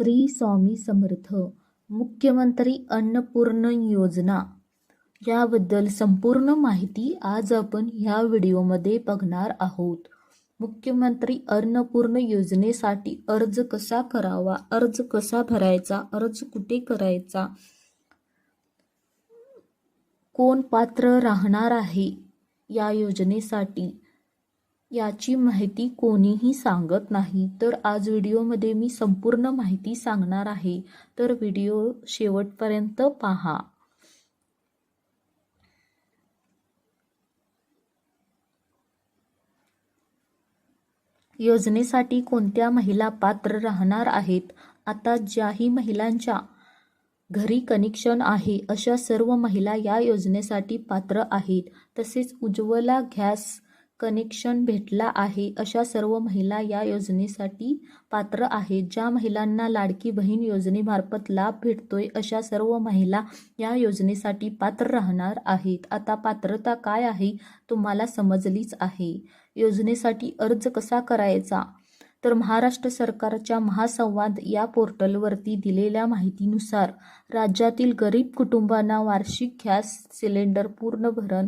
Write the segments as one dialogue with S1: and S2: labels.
S1: श्री स्वामी समर्थ मुख्यमंत्री अन्नपूर्ण योजना. याबद्दल संपूर्ण माहिती आज आपण ह्या व्हिडिओमध्ये बघणार आहोत. मुख्यमंत्री अन्नपूर्ण योजनेसाठी अर्ज कसा करावा? अर्ज कसा भरायचा? अर्ज कुठे करायचा? कोण पात्र राहणार आहे या योजनेसाठी? याची माहिती कोणीही सांगत नाही. तर आज व्हिडिओमध्ये मी संपूर्ण माहिती सांगणार आहे. तर व्हिडिओ शेवटपर्यंत पहा. योजनेसाठी कोणत्या महिला पात्र राहणार आहेत? आता ज्याही महिलांच्या घरी कनेक्शन आहे अशा सर्व महिला या योजनेसाठी पात्र आहेत. तसेच उज्ज्वला गॅस कनेक्शन भेटला आहे. अशा सर्व महिला या योजनेसाठी पात्र आहेत. ज्या महिलांना लाडकी बहीण योजनेमार्फत लाभ भेटतोय अशा सर्व महिला या योजनेसाठी पात्र राहणार आहेत. आता पात्रता काय आहे तुम्हाला समजलीच आहे. योजनेसाठी अर्ज कसा करायचा? तर महाराष्ट्र सरकारच्या महासंवाद या पोर्टलवरती दिलेल्या माहितीनुसार राज्यातील गरीब कुटुंबांना वार्षिक गॅस सिलेंडर पूर्ण भरण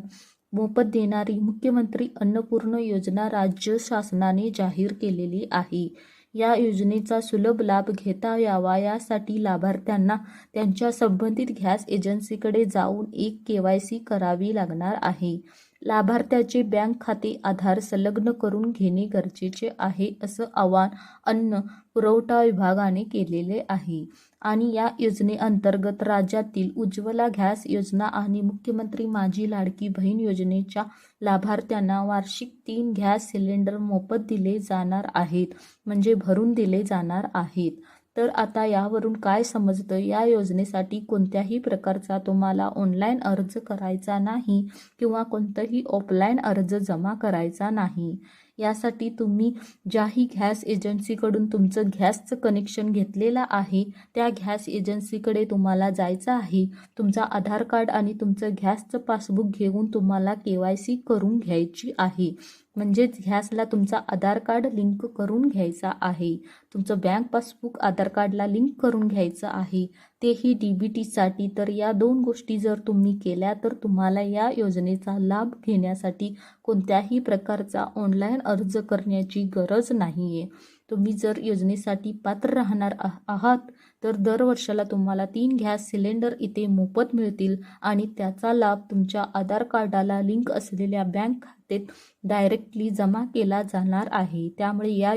S1: मोफत देणारी मुख्यमंत्री अन्नपूर्ण योजना राज्य शासनाने जाहीर केलेली आहे. या योजनेचा सुलभ लाभ घेता यावा यासाठी लाभार्थ्यांना त्यांच्या संबंधित गॅस एजन्सीकडे जाऊन एक के वाय सी करावी लागणार आहे. लाभार्थ्याचे बँक खाते आधार संलग्न करून घेणे गरजेचे आहे असं आवाहन अन्न पुरवठा विभागाने केलेले आहे. आणि या योजनेअंतर्गत राज्यातील उज्ज्वला गॅस योजना आणि मुख्यमंत्री माझी लाडकी बहीण योजनेच्या लाभार्थ्यांना वार्षिक तीन गॅस सिलेंडर मोफत दिले जाणार आहेत म्हणजे भरून दिले जाणार आहेत. तर आता यावरून काय समजतं? या योजनेसाठी कोणत्याही प्रकारचा तुम्हाला ऑनलाईन अर्ज करायचा नाही किंवा कोणताही ऑफलाईन अर्ज जमा करायचा नाही. यासाठी तुम्ही ज्याही गॅस एजन्सीकडून तुमचं गॅसचं कनेक्शन घेतलेलं आहे त्या गॅस एजन्सीकडे तुम्हाला जायचं आहे. तुमचा आधार कार्ड आणि तुमचं गॅसचं पासबुक घेऊन तुम्हाला के वाय सी करून घ्यायची आहे. म्हणजेच गॅसला तुमचा आधार कार्ड लिंक करून घ्यायचा आहे. तुमचं बँक पासबुक आधार कार्डला लिंक करून घ्यायचं आहे. तेही डी बी टीसाठी तर या दोन गोष्टी जर तुम्ही केल्या तर तुम्हाला या योजनेचा लाभ घेण्यासाठी कोणत्याही प्रकारचा ऑनलाईन अर्ज करण्याची गरज नाही आहे तुम्ही जर योजनेसाठी पात्र राहणार आहात तर दरवर्षाला तुम्हाला तीन गॅस सिलेंडर इथे मोफत मिळतील आणि त्याचा लाभ तुमच्या आधार कार्डाला लिंक असलेल्या बँक खात्यात डायरेक्टली जमा केला जाणार आहे. त्यामुळे या